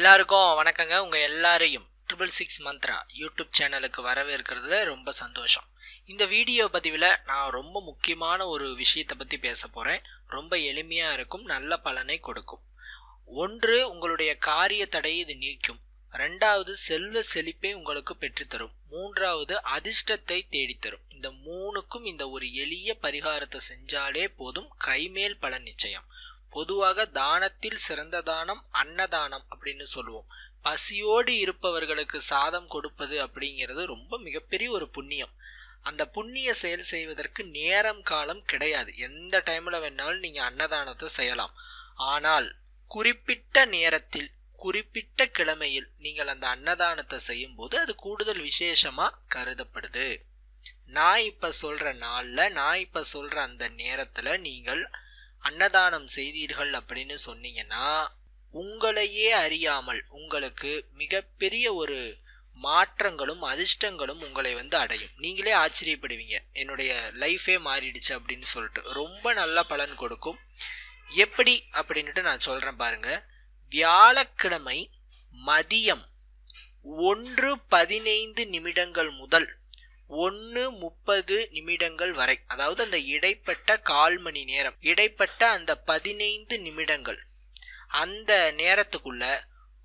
எல்லாருக்கும் வணக்கங்க. உங்கள் எல்லாரையும் ட்ரிபிள் சிக்ஸ் மந்த்ரா யூடியூப் சேனலுக்கு வரவேற்கிறதுல ரொம்ப சந்தோஷம். இந்த வீடியோ பதிவில் நான் ரொம்ப முக்கியமான ஒரு விஷயத்தை பற்றி பேச போகிறேன் ரொம்ப எளிமையாக இருக்கும். நல்ல பலனை கொடுக்கும். ஒன்று உங்களுடைய காரிய தடையை இது நீக்கும். ரெண்டாவது செல்வ செழிப்பை உங்களுக்கு பெற்றுத்தரும். மூன்றாவது அதிர்ஷ்டத்தை தேடித்தரும். இந்த மூணுக்கும் இந்த ஒரு எளிய பரிகாரத்தை செஞ்சாலே போதும். கைமேல் பலன் நிச்சயம். பொதுவாக தானத்தில் சிறந்த தானம் அன்னதானம் அப்படின்னு சொல்லுவோம். பசியோடு இருப்பவர்களுக்கு சாதம் கொடுப்பது அப்படிங்கிறது ரொம்ப மிகப்பெரிய ஒரு புண்ணியம். அந்த புண்ணிய செயல் செய்வதற்கு நேரம் காலம் கிடையாது. எந்த டைமில் வேணாலும் நீங்கள் அன்னதானத்தை செய்யலாம். ஆனால் குறிப்பிட்ட நேரத்தில் குறிப்பிட்ட கிழமையில் நீங்கள் அந்த அன்னதானத்தை செய்யும் போது அது கூடுதல் விசேஷமாக கருதப்படுது. நான் இப்போ சொல்கிற நாளில் நான் இப்போ சொல்கிற அந்த நேரத்தில் நீங்கள் அன்னதானம் செய்தீர்கள் அப்படின்னு சொன்னீங்கன்னா உங்களையே அறியாமல் உங்களுக்கு மிகப்பெரிய ஒரு மாற்றங்களும் அதிர்ஷ்டங்களும் உங்களை வந்து அடையும். நீங்களே ஆச்சரியப்படுவீங்க. என்னுடைய லைஃபே மாறிடுச்சு அப்படின்னு சொல்லிட்டு. ரொம்ப நல்ல பலன் கொடுக்கும். எப்படி அப்படின்ட்டு நான் சொல்கிறேன் பாருங்கள் வியாழக்கிழமை மதியம் ஒன்று பதினைந்து நிமிடங்கள் முதல் ஒன்று முப்பது நிமிடங்கள் வரை. அதாவது அந்த இடைப்பட்ட கால் மணி நேரம். இடைப்பட்ட அந்த பதினைந்து நிமிடங்கள். அந்த நேரத்துக்குள்ள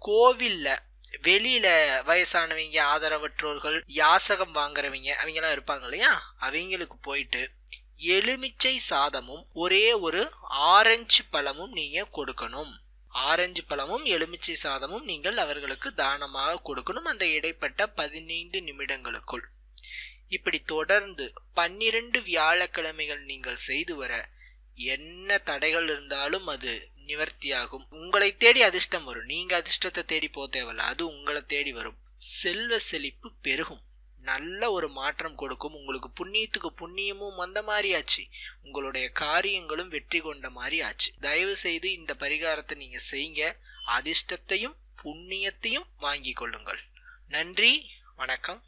கோவில்ல வெளியில வயசானவங்க ஆதரவற்றோர்கள் யாசகம் வாங்குறவங்க அவங்கெல்லாம் இருப்பாங்க இல்லையா? அவங்களுக்கு போயிட்டு எலுமிச்சை சாதமும் ஒரே ஒரு ஆரஞ்சு பழமும் நீங்கள் கொடுக்கணும். ஆரஞ்சு பழமும் எலுமிச்சை சாதமும் நீங்கள் அவர்களுக்கு தானமாக கொடுக்கணும் அந்த இடைப்பட்ட பதினைந்து நிமிடங்களுக்குள். இப்படி தொடர்ந்து பன்னிரண்டு வியாழக்கிழமைகள் நீங்கள் செய்து வர என்ன தடைகள் இருந்தாலும் அது நிவர்த்தியாகும். உங்களை தேடி அதிர்ஷ்டம் வரும். நீங்க அதிர்ஷ்டத்தை தேடி போக தேவையில்ல. அது உங்களை தேடி வரும். செல்வ செழிப்பு பெருகும். நல்ல ஒரு மாற்றம் கொடுக்கும். உங்களுக்கு புண்ணியத்துக்கு புண்ணியமும் வந்த மாதிரி ஆச்சு. உங்களுடைய காரியங்களும் வெற்றி கொண்ட மாதிரி ஆச்சு. தயவு செய்து இந்த பரிகாரத்தை நீங்க செய்யுங்க அதிர்ஷ்டத்தையும் புண்ணியத்தையும் வாங்கி கொள்ளுங்கள். நன்றி. வணக்கம்.